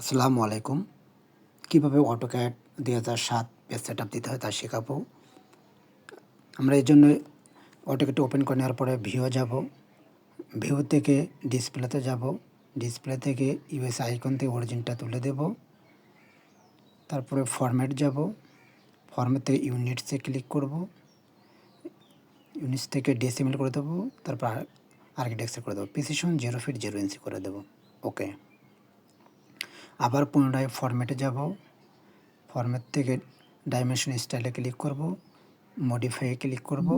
আসসালামু আলাইকুম। কীভাবে অটোক্যাড দুই হাজার সাত পেজ সেট আপ দিতে হয় তা শেখাবো। আমরা এই জন্য অটোক্যাডটা ওপেন করে নেওয়ার পরে ভিও যাব। ভিউ থেকে ডিসপ্লেতে যাব। ডিসপ্লে থেকে ইউএস আইকন থেকে অরিজিনটা তুলে দেব। তারপরে ফরম্যাট যাব। ফরম্যাট থেকে ইউনিটসে ক্লিক করব। ইউনিটস থেকে ডেসিমেল করে দেবো। তারপর আর্কিটেকচার করে দেবো। Precision zero feet zero inch করে দেবো। ওকে আবার পুনরায় ফরম্যাটে যাব। ফরম্যাট থেকে ডাইমেনশন স্টাইলে ক্লিক করব মডিফাই ক্লিক করব।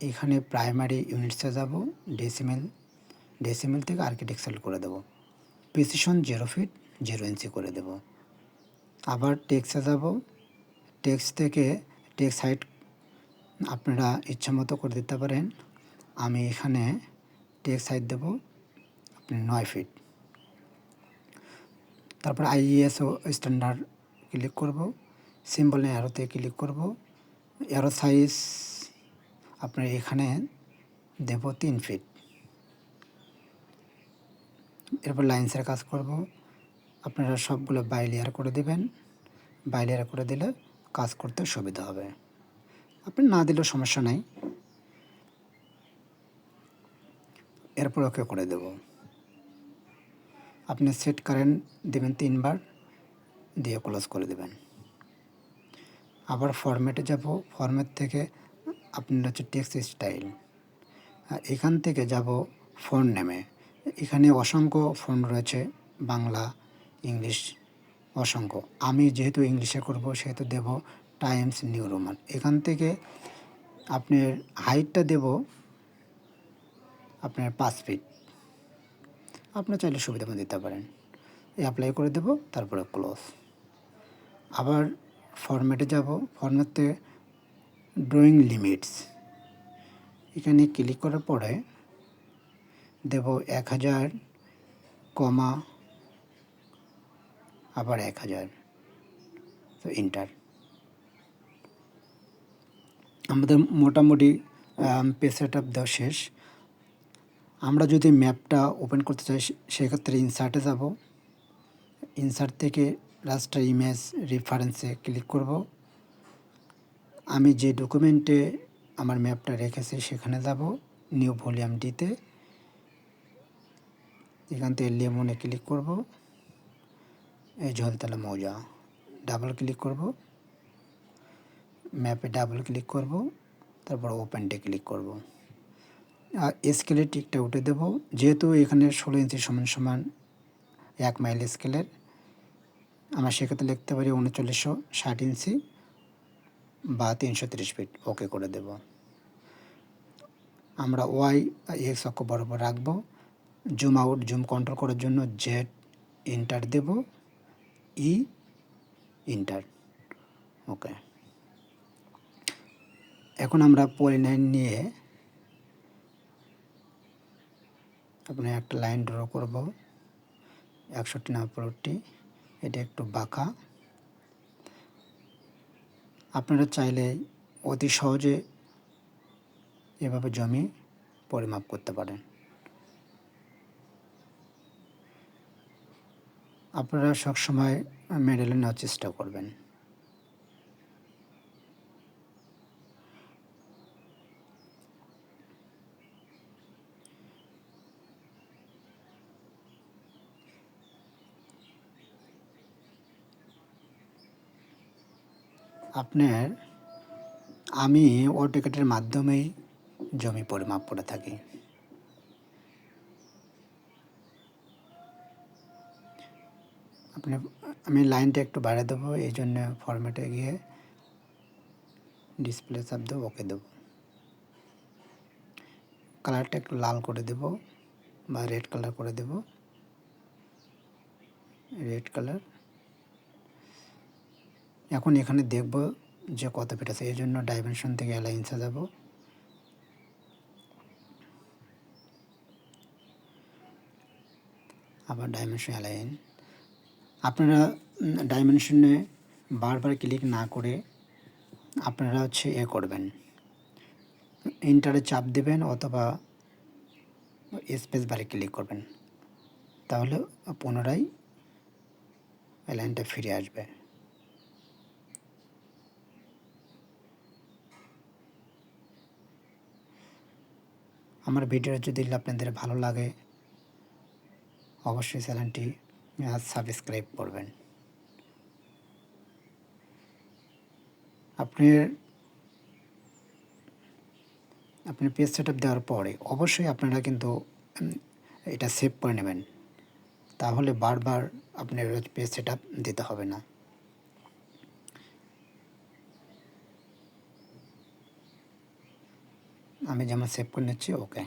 এখানে প্রাইমারি ইউনিটসে যাব ডেসিমেল ডেসিমেল থেকে আর্কিটেকচার করে দেব। Precision zero feet zero inch করে দেব। আবার টেক্সে যাব। টেক্স থেকে টেক্স হাইট আপনারা ইচ্ছা মতো করে দিতে পারেন। আমি এখানে টেক্স হাইট দেব, আপনি নয় ফিট তারপর আইইএস ও স্ট্যান্ডার্ড ক্লিক করব সিম্বল অ্যারোতে ক্লিক করব। অ্যারো সাইজ আপনার এখানে দেব তিন ফিট এরপর লাইন্সের কাজ করব। আপনারা সবগুলো বাইলেয়ার করে দেবেন। বাইলেয়ার করে দিলে কাজ করতে সুবিধা হবে। আপনি না দিলেও সমস্যা নাই। এরপর ওকে করে দেবো। আপনি সেট কারেন্ট দেবেন তিনবার, দিয়ে ক্লোজ করে দেবেন। আবার ফরম্যাটে যাব ফরম্যাট থেকে আপনার হচ্ছে টেক্সট স্টাইল আর এখান থেকে যাব ফোন নেমে এখানে অসংখ্য ফোন রয়েছে, বাংলা, ইংলিশ, অসংখ্য। আমি যেহেতু ইংলিশে করব, সেহেতু দেব টাইমস নিউ রোমান এখান থেকে আপনার হাইটটা দেব আপনার পাঁচ ফিট আপনার চাইলে সুবিধা মতো দিতে পারেন। এই অ্যাপ্লাই করে দেব, তারপরে ক্লোজ আবার ফরম্যাটে যাব ফরম্যাটে ড্রয়িং লিমিটস এখানে ক্লিক করার পরে দেব এক হাজার, কমা, আবার এক হাজার। তো ইন্টার আমাদের মোটামুটি পেজ সেট আপ দেওয়া শেষ। আমরা যদি ম্যাপটা ওপেন করতে চাই সেক্ষেত্রে ইনসার্টে যাব। ইনসার্ট থেকে রাস্টার ইমেজ রেফারেন্সে ক্লিক করব। আমি যে ডকুমেন্টে আমার ম্যাপটা রেখেছি, সেখানে যাব নিউ ভলিউম ডিতে এখান থেকে লেমনে ক্লিক করব। এই ঝলতলা মৌজা ডাবল ক্লিক করব। ম্যাপে ডাবল ক্লিক করব। তারপর ওপেনটে ক্লিক করব। স্কেলের টিকটা উঠে দেব। যেহেতু এখানে ষোলো ইঞ্চি সমান সমান এক মাইল স্কেলের আমরা সেক্ষেত্রে লিখতে পারি উনচল্লিশশো ষাট ইঞ্চি বা তিনশো তিরিশ ফিট ওকে করে দেব। আমরা ওয়াই এক্স অক্ষ বরাবর রাখব। জুম আউট জুম কন্ট্রোল করার জন্য জেড ইন্টার দেব। ই ইন্টার ওকে এখন আমরা পলিনাইন নিয়ে আপনি একটা লাইন ড্র করব। একষট্টি নাম্বারটি এটা একটু বাঁকা। আপনারা চাইলে অতি সহজে এভাবে জমি পরিমাপ করতে পারেন। আপনারা সবসময় মেডেলে নেওয়ার চেষ্টা করবেন। আপনার, আমি অটোকেটের মাধ্যমেই জমি পরিমাপ করে থাকি। আপনি আমি লাইনটা একটু বাড়িয়ে দেবো, এই জন্য ফরম্যাটে গিয়ে ডিসপ্লে চাপ দেবো ওকে দেবো। কালারটা একটু লাল করে দেব বা রেড কালার করে দেব। রেড কালার এখন এখানে দেখব যে কত ফিট আছে, এই জন্য ডাইমেনশন থেকে অ্যালাইন্সে যাব। আবার ডাইমেনশন অ্যালাইন আপনারা ডাইমেনশনে বারবার ক্লিক না করে আপনারা হচ্ছে এ করবেন। ইন্টারে চাপ দেবেন অথবা স্পেস বারে ক্লিক করবেন। তাহলে পুনরায় এই লাইনটা ফিরে আসবে। আমার ভিডিও যদি আপনাদের ভালো লাগে, অবশ্যই চ্যানেলটি সাবস্ক্রাইব করবেন। আপনার আপনি পেজ সেট দেওয়ার পরে অবশ্যই আপনারা কিন্তু এটা সেভ করে নেবেন। তাহলে বারবার আপনার পেজ সেট দিতে হবে না। আমি যেমন সেভ করে নিচ্ছি ওকে